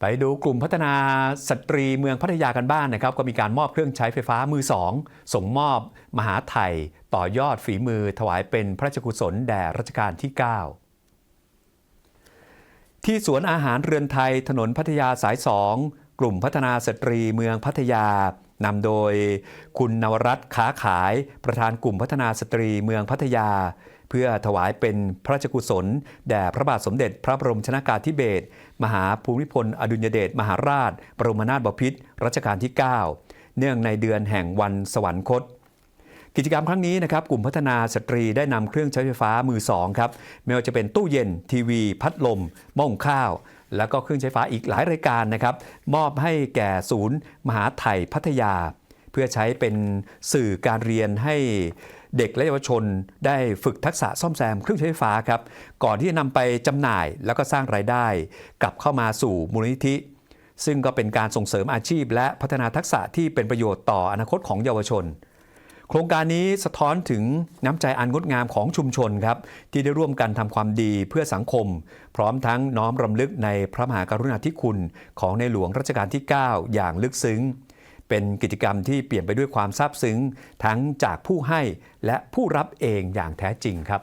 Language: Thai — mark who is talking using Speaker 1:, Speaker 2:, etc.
Speaker 1: ไปดูกลุ่มพัฒนาสตรีเมืองพัทยากันบ้านนะครับ ก็มีการมอบเครื่องใช้ไฟฟ้ามือสองส่งมอบมหาไทยต่อยอดฝีมือถวายเป็นพระราชกุศลแด่รัชกาลที่ 9 ที่สวนอาหารเรือนไทยถนนพัทยาสายสองกลุ่มพัฒนาสตรีเมืองพัทยา นำโดยคุณนวรัตน์ค้าขายประธานกลุ่มพัฒนาสตรีเมืองพัทยา เพื่อถวายเป็นพระราชกุศล แด่พระบาทสมเด็จพระบรมชนากาธิเบศรมหาภูมิพล อดุลยเดชมหาราช บรมนาถบพิตรรัชกาลที่ 9 เนื่องในเดือนแห่งวันสวรรคต กิจกรรมครั้งนี้นะครับกลุ่มพัฒนาสตรีได้นำเครื่องใช้ไฟฟ้ามือสองครับไม่ว่าจะเป็นตู้เย็นทีวี พัดลมหม้อหุงข้าว แล้วก็เครื่องใช้ไฟฟ้าอีกหลายรายการนะครับมอบให้แก่ศูนย์ มหาไทยพัทยา เพื่อใช้เป็นสื่อการเรียนให้เด็กและเยาวชนได้ฝึกทักษะซ่อมแซมเครื่องใช้ไฟฟ้าครับก่อนที่จะนำไปจำหน่ายแล้วก็สร้างรายได้ กลับเข้ามาสู่มูลนิธิ ซึ่งก็เป็นการส่งเสริมอาชีพ และพัฒนาทักษะที่เป็นประโยชน์ต่ออนาคตของเยาวชน โครงการนี้สะท้อนถึงน้ำใจอันงดงามของชุมชนครับ ที่ได้ร่วมกันทำความดีเพื่อสังคม พร้อมทั้งน้อมรำลึกในพระมหากรุณาธิคุณของในหลวงรัชกาลที่ 9 อย่างลึกซึ้ง เป็นกิจกรรมที่เปลี่ยนไปด้วยความซาบซึ้ง ทั้งจากผู้ให้และผู้รับเองอย่างแท้จริงครับ